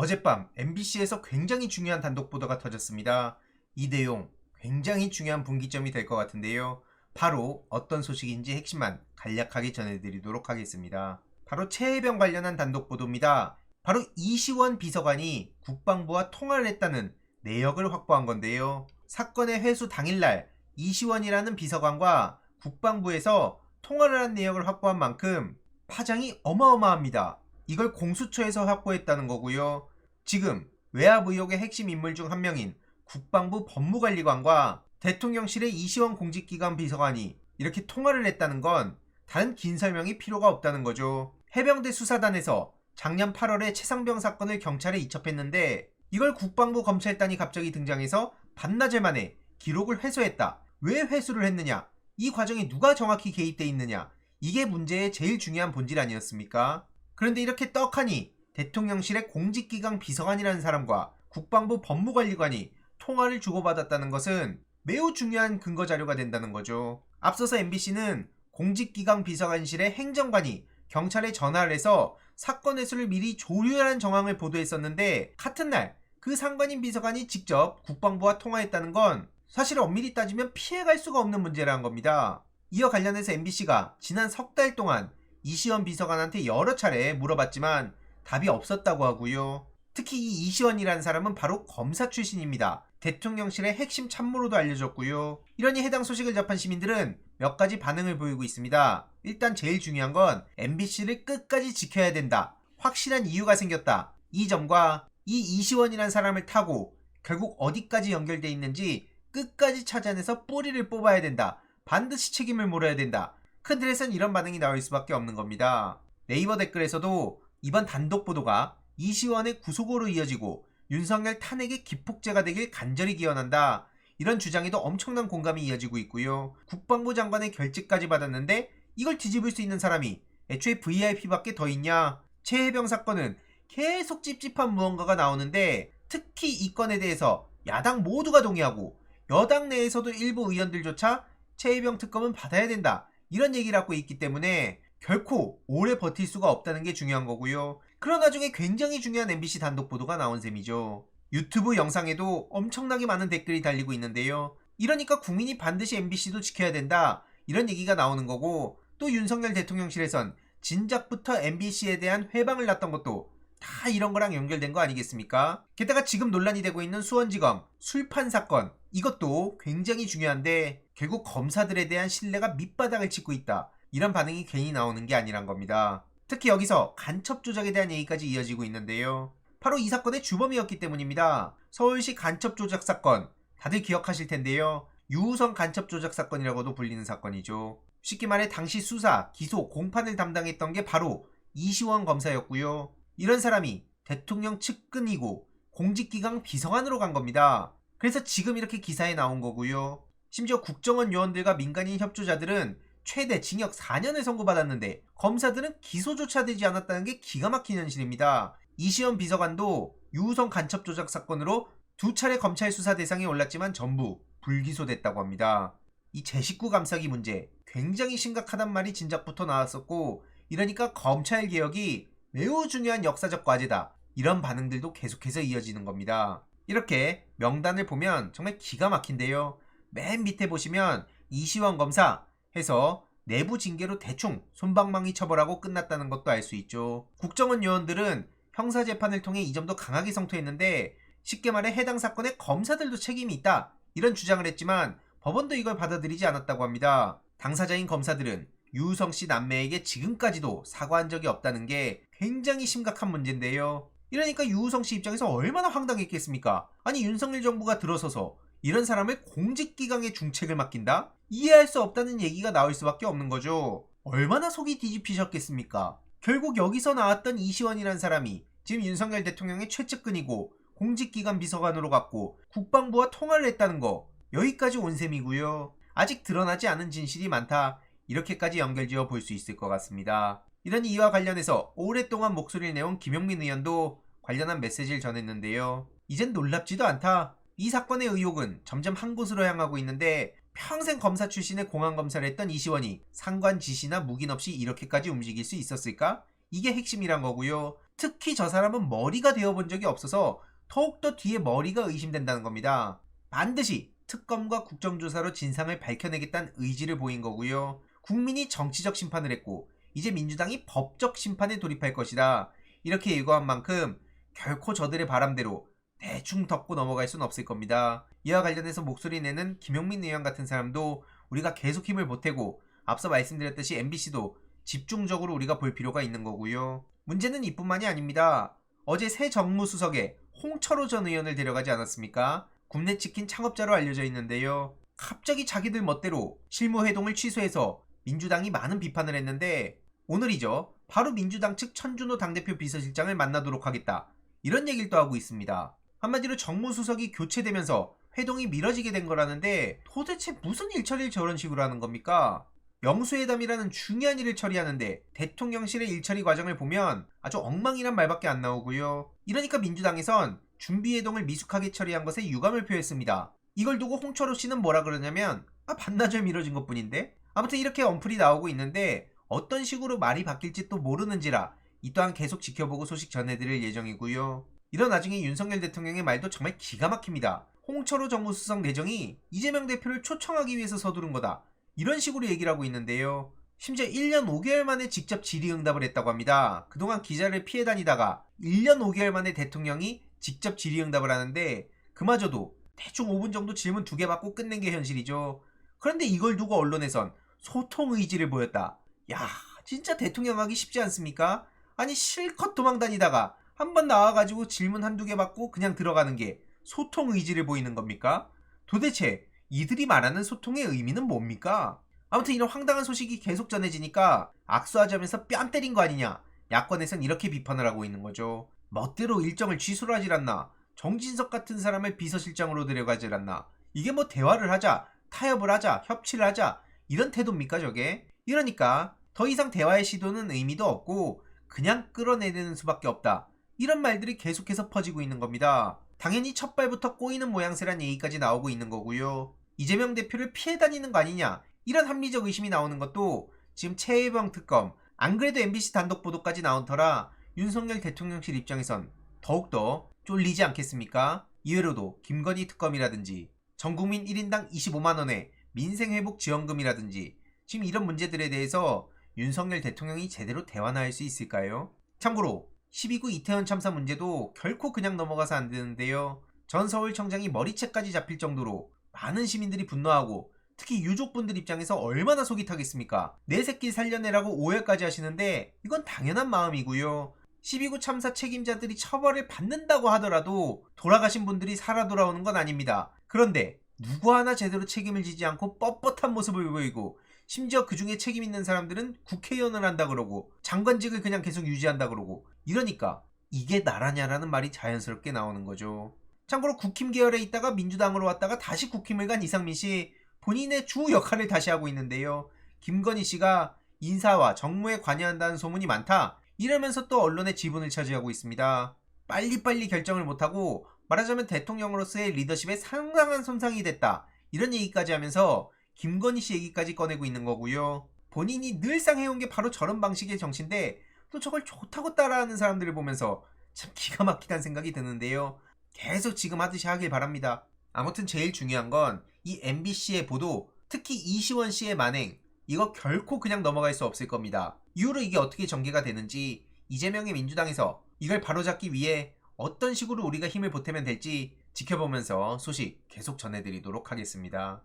어젯밤 MBC에서 굉장히 중요한 단독 보도가 터졌습니다. 이 내용 굉장히 중요한 분기점이 될 것 같은데요. 바로 어떤 소식인지 핵심만 간략하게 전해드리도록 하겠습니다. 바로 최혜병 관련한 단독 보도입니다. 바로 이시원 비서관이 국방부와 통화를 했다는 내역을 확보한 건데요. 사건의 회수 당일날 이시원이라는 비서관과 국방부에서 통화를 한 내역을 확보한 만큼 파장이 어마어마합니다. 이걸 공수처에서 확보했다는 거고요. 지금 외압 의혹의 핵심 인물 중 한 명인 국방부 법무관리관과 대통령실의 이시원 공직기관 비서관이 이렇게 통화를 했다는 건 다른 긴 설명이 필요가 없다는 거죠. 해병대 수사단에서 작년 8월에 최상병 사건을 경찰에 이첩했는데 이걸 국방부 검찰단이 갑자기 등장해서 반나절 만에 기록을 회수했다. 왜 회수를 했느냐? 이 과정에 누가 정확히 개입돼 있느냐? 이게 문제의 제일 중요한 본질 아니었습니까? 그런데 이렇게 떡하니 대통령실의 공직기강 비서관이라는 사람과 국방부 법무관리관이 통화를 주고받았다는 것은 매우 중요한 근거 자료가 된다는 거죠. 앞서서 MBC는 공직기강 비서관실의 행정관이 경찰에 전화를 해서 사건 회수를 미리 조율한 정황을 보도했었는데 같은 날 그 상관인 비서관이 직접 국방부와 통화했다는 건 사실 엄밀히 따지면 피해갈 수가 없는 문제라는 겁니다. 이와 관련해서 MBC가 지난 석 달 동안 이시원 비서관한테 여러 차례 물어봤지만 답이 없었다고 하고요. 특히 이 이시원이라는 사람은 바로 검사 출신입니다. 대통령실의 핵심 참모로도 알려졌고요. 이러니 해당 소식을 접한 시민들은 몇 가지 반응을 보이고 있습니다. 일단 제일 중요한 건 MBC를 끝까지 지켜야 된다. 확실한 이유가 생겼다. 이 점과 이 이시원이라는 사람을 타고 결국 어디까지 연결돼 있는지 끝까지 찾아내서 뿌리를 뽑아야 된다. 반드시 책임을 물어야 된다. 큰 틀에선 이런 반응이 나올 수밖에 없는 겁니다. 네이버 댓글에서도 이번 단독 보도가 이시원의 구속으로 이어지고 윤석열 탄핵의 기폭제가 되길 간절히 기원한다. 이런 주장에도 엄청난 공감이 이어지고 있고요. 국방부 장관의 결직까지 받았는데 이걸 뒤집을 수 있는 사람이 애초에 VIP밖에 더 있냐? 최혜병 사건은 계속 찝찝한 무언가가 나오는데 특히 이 건에 대해서 야당 모두가 동의하고 여당 내에서도 일부 의원들조차 최혜병 특검은 받아야 된다. 이런 얘기를 하고 있기 때문에 결코 오래 버틸 수가 없다는 게 중요한 거고요. 그런 와중에 굉장히 중요한 MBC 단독 보도가 나온 셈이죠. 유튜브 영상에도 엄청나게 많은 댓글이 달리고 있는데요. 이러니까 국민이 반드시 MBC도 지켜야 된다. 이런 얘기가 나오는 거고 또 윤석열 대통령실에선 진작부터 MBC에 대한 회방을 놨던 것도 다 이런 거랑 연결된 거 아니겠습니까? 게다가 지금 논란이 되고 있는 수원지검 술판 사건 이것도 굉장히 중요한데 결국 검사들에 대한 신뢰가 밑바닥을 찍고 있다. 이런 반응이 괜히 나오는 게 아니란 겁니다. 특히 여기서 간첩 조작에 대한 얘기까지 이어지고 있는데요. 바로 이 사건의 주범이었기 때문입니다. 서울시 간첩 조작 사건 다들 기억하실 텐데요. 유우성 간첩 조작 사건이라고도 불리는 사건이죠. 쉽게 말해 당시 수사, 기소, 공판을 담당했던 게 바로 이시원 검사였고요. 이런 사람이 대통령 측근이고 공직기강 비서관으로 간 겁니다. 그래서 지금 이렇게 기사에 나온 거고요. 심지어 국정원 요원들과 민간인 협조자들은 최대 징역 4년을 선고받았는데 검사들은 기소조차 되지 않았다는 게 기가 막힌 현실입니다. 이시연 비서관도 유우성 간첩 조작 사건으로 두 차례 검찰 수사 대상에 올랐지만 전부 불기소됐다고 합니다. 이제 식구 감싸기 문제 굉장히 심각하단 말이 진작부터 나왔었고 이러니까 검찰 개혁이 매우 중요한 역사적 과제다. 이런 반응들도 계속해서 이어지는 겁니다. 이렇게 명단을 보면 정말 기가 막힌데요. 맨 밑에 보시면 이시원 검사 해서 내부 징계로 대충 손방망이 처벌하고 끝났다는 것도 알 수 있죠. 국정원 요원들은 형사 재판을 통해 이 점도 강하게 성토했는데 쉽게 말해 해당 사건에 검사들도 책임이 있다. 이런 주장을 했지만 법원도 이걸 받아들이지 않았다고 합니다. 당사자인 검사들은 유우성 씨 남매에게 지금까지도 사과한 적이 없다는 게 굉장히 심각한 문제인데요. 이러니까 유우성 씨 입장에서 얼마나 황당했겠습니까? 아니 윤석열 정부가 들어서서 이런 사람을 공직기강의 중책을 맡긴다? 이해할 수 없다는 얘기가 나올 수밖에 없는 거죠. 얼마나 속이 뒤집히셨겠습니까? 결국 여기서 나왔던 이시원이란 사람이 지금 윤석열 대통령의 최측근이고 공직기관 비서관으로 갔고 국방부와 통화를 했다는 거 여기까지 온 셈이고요. 아직 드러나지 않은 진실이 많다. 이렇게까지 연결지어 볼 수 있을 것 같습니다. 이런 이와 관련해서 오랫동안 목소리를 내온 김용민 의원도 관련한 메시지를 전했는데요. 이젠 놀랍지도 않다. 이 사건의 의혹은 점점 한 곳으로 향하고 있는데 평생 검사 출신의 공안 검사를 했던 이시원이 상관 지시나 묵인 없이 이렇게까지 움직일 수 있었을까? 이게 핵심이란 거고요. 특히 저 사람은 머리가 되어본 적이 없어서 더욱더 뒤에 머리가 의심된다는 겁니다. 반드시 특검과 국정조사로 진상을 밝혀내겠다는 의지를 보인 거고요. 국민이 정치적 심판을 했고 이제 민주당이 법적 심판에 돌입할 것이다. 이렇게 예고한 만큼 결코 저들의 바람대로 대충 덮고 넘어갈 수는 없을 겁니다. 이와 관련해서 목소리 내는 김용민 의원 같은 사람도 우리가 계속 힘을 보태고 앞서 말씀드렸듯이 MBC도 집중적으로 우리가 볼 필요가 있는 거고요. 문제는 이뿐만이 아닙니다. 어제 새 정무수석에 홍철호 전 의원을 데려가지 않았습니까? 굽네치킨 창업자로 알려져 있는데요. 갑자기 자기들 멋대로 실무회동을 취소해서 민주당이 많은 비판을 했는데 오늘이죠. 바로 민주당 측 천준호 당대표 비서실장을 만나도록 하겠다. 이런 얘기를 또 하고 있습니다. 한마디로 정무수석이 교체되면서 회동이 미뤄지게 된 거라는데 도대체 무슨 일처리를 저런 식으로 하는 겁니까? 영수회담이라는 중요한 일을 처리하는데 대통령실의 일처리 과정을 보면 아주 엉망이란 말밖에 안 나오고요. 이러니까 민주당에선 준비회동을 미숙하게 처리한 것에 유감을 표했습니다. 이걸 두고 홍철호 씨는 뭐라 그러냐면 아 반나절 미뤄진 것 뿐인데 아무튼 이렇게 언플이 나오고 있는데 어떤 식으로 말이 바뀔지 또 모르는지라 이 또한 계속 지켜보고 소식 전해드릴 예정이고요. 이런 와중에 윤석열 대통령의 말도 정말 기가 막힙니다. 홍철호 정무수석 내정이 이재명 대표를 초청하기 위해서 서두른 거다. 이런 식으로 얘기를 하고 있는데요. 심지어 1년 5개월 만에 직접 질의응답을 했다고 합니다. 그동안 기자를 피해 다니다가 1년 5개월 만에 대통령이 직접 질의응답을 하는데 그마저도 대충 5분 정도 질문 두 개 받고 끝낸 게 현실이죠. 그런데 이걸 두고 언론에선 소통 의지를 보였다. 야, 진짜 대통령 하기 쉽지 않습니까? 아니 실컷 도망 다니다가 한 번 나와가지고 질문 한두 개 받고 그냥 들어가는 게 소통 의지를 보이는 겁니까? 도대체 이들이 말하는 소통의 의미는 뭡니까? 아무튼 이런 황당한 소식이 계속 전해지니까 악수하자면서 뺨 때린 거 아니냐? 야권에선 이렇게 비판을 하고 있는 거죠. 멋대로 일정을 취소를 하질 않나? 정진석 같은 사람을 비서실장으로 데려가질 않나? 이게 뭐 대화를 하자, 타협을 하자, 협치를 하자 이런 태도입니까 저게? 이러니까 더 이상 대화의 시도는 의미도 없고 그냥 끌어내는 수밖에 없다. 이런 말들이 계속해서 퍼지고 있는 겁니다. 당연히 첫 발부터 꼬이는 모양새란 얘기까지 나오고 있는 거고요. 이재명 대표를 피해 다니는 거 아니냐 이런 합리적 의심이 나오는 것도 지금 최혜병 특검 안 그래도 MBC 단독 보도까지 나온 터라 윤석열 대통령실 입장에선 더욱더 쫄리지 않겠습니까? 이외로도 김건희 특검이라든지 전국민 1인당 25만원의 민생회복 지원금이라든지 지금 이런 문제들에 대해서 윤석열 대통령이 제대로 대화나 할 수 있을까요? 참고로 12구 이태원 참사 문제도 결코 그냥 넘어가서 안 되는데요. 전 서울청장이 머리채까지 잡힐 정도로 많은 시민들이 분노하고 특히 유족분들 입장에서 얼마나 속이 타겠습니까? 내 새끼 살려내라고 오열까지 하시는데 이건 당연한 마음이고요. 12구 참사 책임자들이 처벌을 받는다고 하더라도 돌아가신 분들이 살아 돌아오는 건 아닙니다. 그런데 누구 하나 제대로 책임을 지지 않고 뻣뻣한 모습을 보이고 심지어 그 중에 책임 있는 사람들은 국회의원을 한다 그러고 장관직을 그냥 계속 유지한다 그러고 이러니까 이게 나라냐라는 말이 자연스럽게 나오는 거죠. 참고로 국힘 계열에 있다가 민주당으로 왔다가 다시 국힘을 간 이상민 씨 본인의 주 역할을 다시 하고 있는데요. 김건희 씨가 인사와 정무에 관여한다는 소문이 많다. 이러면서 또 언론의 지분을 차지하고 있습니다. 빨리빨리 결정을 못하고 말하자면 대통령으로서의 리더십에 상당한 손상이 됐다. 이런 얘기까지 하면서 김건희 씨 얘기까지 꺼내고 있는 거고요. 본인이 늘상 해온 게 바로 저런 방식의 정치인데 또 저걸 좋다고 따라하는 사람들을 보면서 참 기가 막히다는 생각이 드는데요. 계속 지금 하듯이 하길 바랍니다. 아무튼 제일 중요한 건 이 MBC의 보도, 특히 이시원 씨의 만행, 이거 결코 그냥 넘어갈 수 없을 겁니다. 이후로 이게 어떻게 전개가 되는지 이재명의 민주당에서 이걸 바로잡기 위해 어떤 식으로 우리가 힘을 보태면 될지 지켜보면서 소식 계속 전해드리도록 하겠습니다.